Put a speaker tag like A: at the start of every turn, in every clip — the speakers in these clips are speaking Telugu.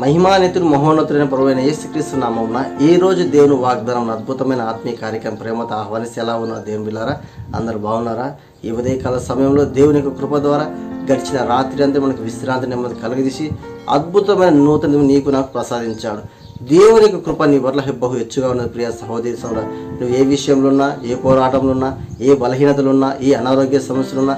A: మహిమానితుడు మహోన్నతుడైన ప్రభువైన యేసుక్రీస్తు నామమున ఈ రోజు దేవుని వాగ్దానం అద్భుతమైన ఆత్మీయ కార్యక్రమం ప్రేమతో ఆహ్వానిస్తే ఎలా ఉన్నారు దేవుని బిల్లారా అందరు బాగున్నారా? ఈ ఉదయకాల సమయంలో దేవుని యొక్క కృప ద్వారా గడిచిన రాత్రి అంతా మనకు విశ్రాంతి నెమ్మది కలగదీసి అద్భుతమైన నూతన నీకు నాకు ప్రసాదించాడు. దేవుని యొక్క కృప నీ వల్ల బహు హెచ్చుగా ఉన్నది ప్రియ సహోదరి సోదర నువ్వు ఏ విషయంలో ఉన్నా ఏ పోరాటంలో ఉన్నా ఏ బలహీనతలున్నా ఏ అనారోగ్య సమస్యలున్నా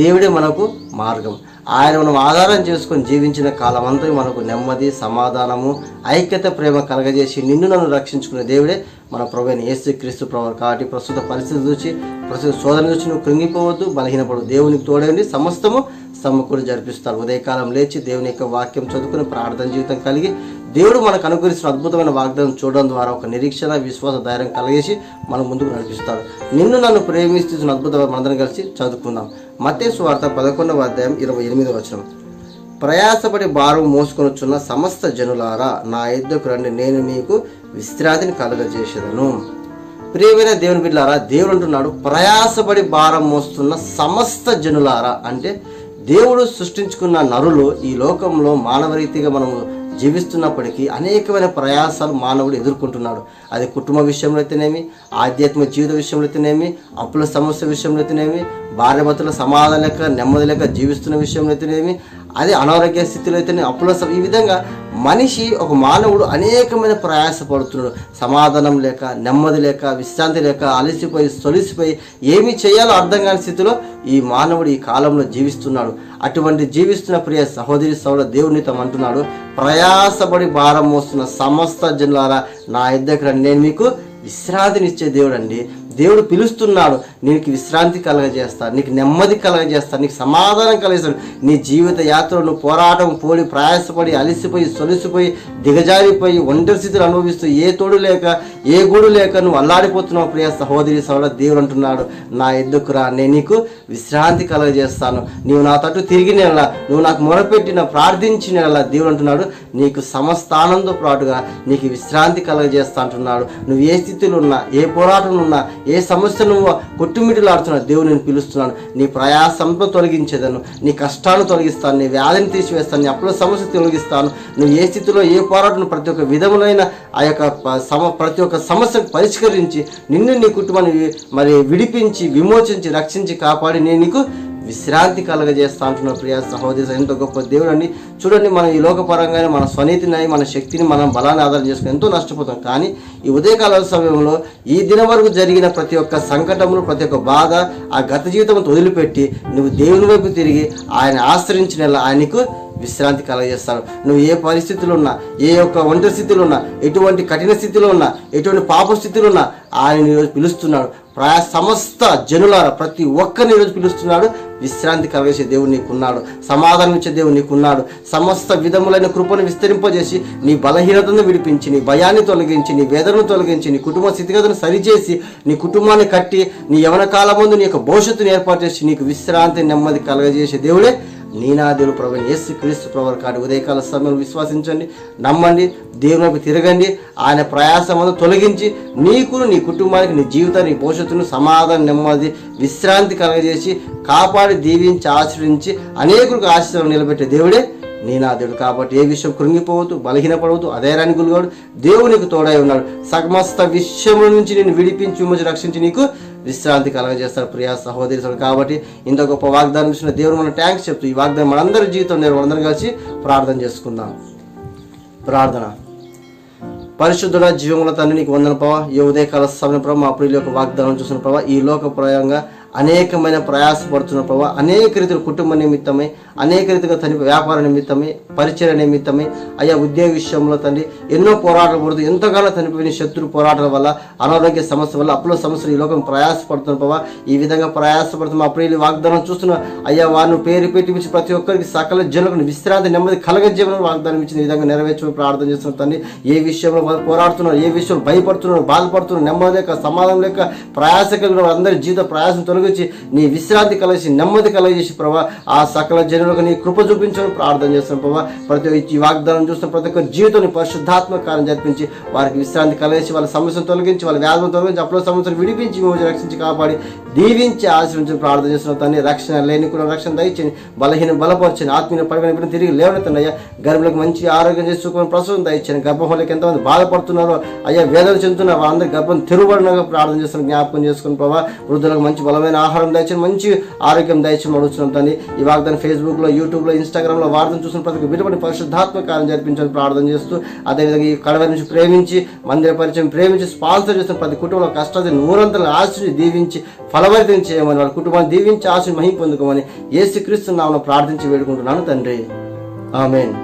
A: దేవుడే మనకు మార్గం. ఆయన మనం ఆధారం చేసుకొని జీవించిన కాలం అంతా మనకు నెమ్మది సమాధానము ఐక్యత ప్రేమ కలగజేసి నిన్ను నన్ను రక్షించుకునే దేవుడే మన ప్రభుత్వ యేసు క్రీస్తు ప్రభు కాబట్టి ప్రస్తుత పరిస్థితి చూసి ప్రస్తుత శోధన చూసి నువ్వు కృంగిపోవద్దు బలహీనపడు దేవునికి తోడండి సమస్తము సమకూరు జరిపిస్తాడు ఉదయకాలం లేచి దేవుని యొక్క వాక్యం చదువుకుని ప్రార్థన జీవితం కలిగి దేవుడు మనకు అనుగ్రహిస్తున్న అద్భుతమైన వాగ్దానం చూడడం ద్వారా ఒక నిరీక్షణ విశ్వాస ధైర్యం కలిగేసి మన ముందుకు నడిపిస్తాడు. నిన్ను నన్ను ప్రేమిస్తున్న అద్భుతమైన మనందరం కలిసి చదువుకుందాం. మతే స్వార్థ పదకొండవ అధ్యాయం ఇరవై ఎనిమిదవ వచనం. ప్రయాసపడి భారం మోసుకొనుచున్న సమస్త జనులారా నా ఇద్దరు రండి నేను మీకు విశ్రాంతిని కలుగజేసేదను. ప్రియమైన దేవుని బిడ్డారా దేవుడు అంటున్నాడు ప్రయాసపడి భారం మోస్తున్న సమస్త జనులారా అంటే దేవుడు సృష్టించుకున్న నరులు ఈ లోకంలో మానవరీతిగా మనము జీవిస్తున్నప్పటికీ అనేకమైన ప్రయాసాలు మానవుడు ఎదుర్కొంటున్నాడు. అది కుటుంబ విషయంలో అయితేనేమి ఆధ్యాత్మిక జీవిత విషయంలో అయితేనేమి అప్పుల సమస్య విషయంలో అయితేనేమి భార్యభర్తల సమాధానం లేక నెమ్మది లేక జీవిస్తున్న విషయంలో అయితేనేమి అదే అనారోగ్య స్థితిలో అయితేనే అప్పుల ఈ విధంగా మనిషి ఒక మానవుడు అనేకమైన ప్రయాసపడుతున్నాడు. సమాధానం లేక నెమ్మది లేక విశ్రాంతి లేక అలసిపోయి సొలిసిపోయి ఏమి చేయాలో అర్థం కాని స్థితిలో ఈ మానవుడు ఈ కాలంలో జీవిస్తున్నాడు. అటువంటి జీవిస్తున్న ప్రియ సహోదరి సోదర దేవుని అంటున్నాడు ప్రయాసపడి భారం మోస్తున్న సమస్త జనులారా నా ఇద్దరు నేను మీకు విశ్రాంతినిచ్చే దేవుడు అండి దేవుడు పిలుస్తున్నాడు నీకు విశ్రాంతి కలగజేస్తాడు నీకు నెమ్మది కలగజేస్తాడు నీకు సమాధానం కలిగిస్తాడు నీ జీవిత యాత్రను పోరాటం పోడి ప్రయాసపడి అలసిపోయి సొలిసిపోయి దిగజారిపోయి ఒంటరి స్థితిలో అనుభవిస్తూ ఏ తోడు లేక ఏ గూడు లేక నువ్వు అల్లాడిపోతున్నావు ప్రియ సహోదరి సోదర దేవుడు అంటున్నాడు నా ఎద్దుకురా నేను నీకు విశ్రాంతి కలగజేస్తాను. నీవు నా తట్టు తిరిగి నెల నువ్వు నాకు మొరపెట్టిన ప్రార్థించిన నెల దేవుడు అంటున్నాడు నీకు సమస్థానంతో పాటుగా నీకు విశ్రాంతి కలగజేస్తా అంటున్నాడు. నువ్వు ఏ స్థితిలో ఉన్నా ఏ పోరాటంలో ఉన్నా ఏ సమస్యను కొట్టుమిటిలాడుతున్నా దేవుడు నేను పిలుస్తున్నాను నీ ప్రయాసంతో తొలగించేదను నీ కష్టాన్ని తొలగిస్తాను నీ వ్యాధిని తీసివేస్తాను నీ అప్పుల సమస్య తొలగిస్తాను. నువ్వు ఏ స్థితిలో ఏ పోరాటం ప్రతి ఒక్క విధములైన ఆ యొక్క సమ ప్రతి ఒక్క సమస్యను పరిష్కరించి నిన్ను నీ కుటుంబాన్ని మరి విడిపించి విమోచించి రక్షించి కాపాడి నేను నీకు విశ్రాంతి కలగజేస్తా అంటున్న ప్రియా సహోదరి ఎంతో గొప్ప దేవుడు అండి చూడండి మనం ఈ లోకపరంగానే మన స్వనీతిని మన శక్తిని మనం బలాన్ని ఆధారం చేసుకుని ఎంతో నష్టపోతాం. కానీ ఈ ఉదయకాల సమయంలో ఈ దినం వరకు జరిగిన ప్రతి ఒక్క సంకటములు ప్రతి ఒక్క బాధ ఆ గత జీవితం వదిలిపెట్టి నువ్వు దేవుని వైపు తిరిగి ఆయన ఆశ్రయించిన ఆయనకు విశ్రాంతి కలగజేస్తాడు నువ్వు ఏ పరిస్థితులు ఉన్నా ఏ యొక్క ఒంటరి స్థితిలో ఉన్నా ఎటువంటి కఠిన స్థితిలో ఉన్నా ఎటువంటి పాప స్థితిలో ఉన్నా ఆయన ఈరోజు పిలుస్తున్నాడు. ప్రయా సమస్త జనులారా ప్రతి ఒక్కరిని ఈరోజు పిలుస్తున్నాడు. విశ్రాంతి కలిగేసే దేవుడు నీకున్నాడు. సమాధానం ఇచ్చే దేవుడు నీకున్నాడు. సమస్త విధములైన కృపను విస్తరింపజేసి నీ బలహీనతను విడిపించి నీ భయాన్ని తొలగించి నీ వేదనను తొలగించి నీ కుటుంబ స్థితిగతులను సరిచేసి నీ కుటుంబాన్ని కట్టి నీ యవన కాలం ముందు నీ యొక్క భవిష్యత్తును ఏర్పాటు చేసి నీకు విశ్రాంతి నెమ్మది కలగజేసే దేవుడే నీనాదేవుడు ప్రభు యేసు క్రీస్తు ప్రభు కాడి ఉదయకాల సమయంలో విశ్వసించండి నమ్మండి దేవునికి తిరగండి ఆయన ప్రయాసమందు తొలగించి నీకు నీ కుటుంబానికి నీ జీవితాన్ని నీ భవిష్యత్తును సమాధానం నెమ్మది విశ్రాంతి కలగజేసి కాపాడి దీవించి ఆశ్రయించి అనేకులకు ఆశ్రయం నిలబెట్టే దేవుడే నీనాదేవుడు కాబట్టి ఏ విషయం కృంగిపోవద్దు బలహీనపడవద్దు అధైర్యాన్ని గురిగాడు దేవునికి తోడై ఉన్నాడు. సమస్త విషయముల నుంచి నేను విడిపించి రక్షించి నీకు విశ్రాంతి కలగజేస్తాడు ప్రియా సహోదరి కాబట్టి ఇంత గొప్ప వాగ్దానం ఇచ్చిన దేవుడు మన ట్యాంక్స్ చెప్తూ ఈ వాగ్దానం మనందరి జీవితం నేను మనందరం కలిసి ప్రార్థన చేసుకుందాం. ప్రార్థన. పరిశుద్ధుడ జీవముల తండ్రి నీకు వందన ప్రభావ ఈ ఉదయకాల సమయం ప్రభావ మా ప్రియుల యొక్క వాగ్దానం చూసిన ప్రభావ ఈ లోక ప్రయంగా అనేకమైన ప్రయాసపడుతున్న ప్రభావ అనేక రీతిలో కుటుంబ నిమిత్తమే అనేక రీతిగా తండ్రి వ్యాపార నిమిత్తమే పరిచయ నిమిత్తమే అయ్యా ఉద్యోగ విషయంలో తండ్రి ఎన్నో పోరాటాలు పడుతూ ఎంతగానో చనిపోయిన శత్రు పోరాటాల వల్ల అనారోగ్య సమస్య వల్ల అప్పుల సమస్యలు ఈ లోకం ప్రయాసపడుతున్న ప్రభావ ఈ విధంగా ప్రయాసపడుతున్న అప్పుడు వాగ్దానం చూస్తున్న అయ్యా వారిని పేరు పెట్టి ప్రతి ఒక్కరికి సకల జనులకు విశ్రాంతి నెమ్మది కలగజీవనం వాగ్దానం ఇచ్చిన విధంగా నెరవేర్చమని ప్రార్థన చేస్తున్న తండ్రి. ఏ విషయంలో పోరాడుతున్నారు ఏ విషయంలో భయపడుతున్నారు బాధపడుతున్నారు నెమ్మది లేక సమాధానం లేక ప్రయాస కలిగిన అందరి జీవిత ప్రయాసం తొలగి తొలగించి నీ విశ్రాంతి కలిసి నెమ్మది కలిగేసి ప్రభా ఆ సకల జనులకు నీ కృప చూపించమని ప్రార్థన చేస్తున్నాం ప్రభా. ప్రతి ఈ వాగ్దానం చూస్తున్న ప్రతి ఒక్క జీవితాన్ని పరిశుద్ధాత్మక కార్యం జరిపించి వారికి విశ్రాంతి కలిగేసి వాళ్ళ సమస్యను తొలగించి వాళ్ళ వ్యాధులను తొలగించి అప్పుడు సమస్యలు విడిపించి విమోచన రక్షించి కాపాడి దీవించి ఆశ్రయించి ప్రార్థన చేస్తున్నాం తండ్రి. రక్షణ లేని కూడా రక్షణ దయచేయండి బలహీన బలపరచని ఆత్మీయ పడిపోయిన తిరిగి లేవనెత్తండి గర్భులకు మంచి ఆరోగ్యం చేసుకుని ప్రసవం దయచేయండి గర్భంలోకి ఎంతమంది బాధపడుతున్నారో అయ్యా వేదన చెందుతున్నారు వాళ్ళందరూ గర్భం తిరుగుబడినగా ప్రార్థన చేస్తున్న జ్ఞాపకం చేసుకుని ప్రభావ వృద్ధులకు మంచి బలమైన ఆహారం దయచని మంచి ఆరోగ్యం దయచని అడుగుతున్నాం తండ్రి. ఈ వాగ్దాన్ని ఫేస్బుక్లో యూట్యూబ్లో ఇన్స్టాగ్రామ్లో వార్తను చూసిన ప్రతి ఒక్క పరిశుద్ధాత్మక కార్యం జరిపించాలని ప్రార్థన చేస్తూ అదేవిధంగా ఈ కడవ నుంచి ప్రేమించి మందిర పరిచయం ప్రేమించి స్పాన్సర్ చేస్తున్న ప్రతి కుటుంబంలో కష్టాన్ని నూరంతలను ఆశని దీవించి ఫలవరితం చేయమని వాళ్ళ కుటుంబాన్ని దీవించి ఆశని మహిం పొందుకోమని ఏసుక్రీస్తు నామను ప్రార్థించి వేడుకుంటున్నాను తండ్రి. ఆమెన్.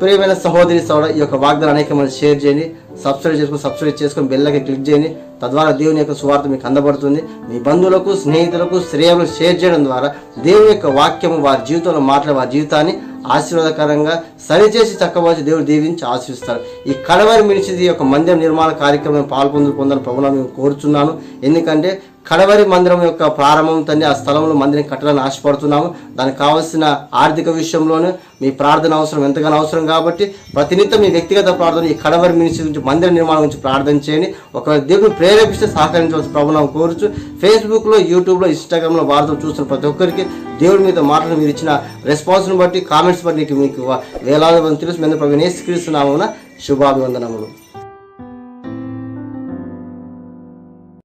A: ప్రియమైన సహోదరి సోడ ఈ యొక్క వాగ్దానం అనేక మంది షేర్ చేయండి. సబ్స్క్రైబ్ చేసుకుని సబ్స్క్రైబ్ చేసుకుని బెల్లకి క్లిక్ చేయండి. తద్వారా దేవుని యొక్క సువార్త మీకు అందబడుతుంది. మీ బంధువులకు స్నేహితులకు శ్రేయలు షేర్ చేయడం ద్వారా దేవుని యొక్క వాక్యము వారి జీవితంలో మాట్లాడే వారి జీవితాన్ని ఆశీర్వాదకరంగా సరిచేసి చక్కవచ్చు దేవుడు దీవించి ఆశీర్స్తారు ఈ కడవరి మినిచిది యొక్క మందిరం నిర్మాణ కార్యక్రమం పాల్పొందు పొందాలని ప్రభుత్వం మేము కోరుచున్నాను. ఎందుకంటే కడవరి మందిరం యొక్క ప్రారంభం ఆ స్థలంలో మందిరం కట్టాలని ఆశపడుతున్నాము. దానికి కావాల్సిన ఆర్థిక విషయంలోనూ మీ ప్రార్థన అవసరం ఎంతగానో అవసరం కాబట్టి ప్రతినిత్యం మీ వ్యక్తిగత ప్రార్థన ఈ కడవరి మినిస్ట్రీ గురించి మందిర నిర్మాణం గురించి ప్రార్థన చేయండి. ఒకవేళ దేవుడు ప్రేరేపిస్తే సహకరించవలసిన ప్రభుత్వం కోరుచు. ఫేస్బుక్లో యూట్యూబ్లో ఇన్స్టాగ్రామ్లో వార్తలు చూస్తున్న ప్రతి ఒక్కరికి దేవుడి మీద మాటలు మీరు ఇచ్చిన రెస్పాన్స్ని బట్టి కామెంట్స్ బట్టి మీకు వేలాది మంది తెలుసు. మీద ప్రభు నేసుక్రీస్తున్నామున శుభాభివందనములు.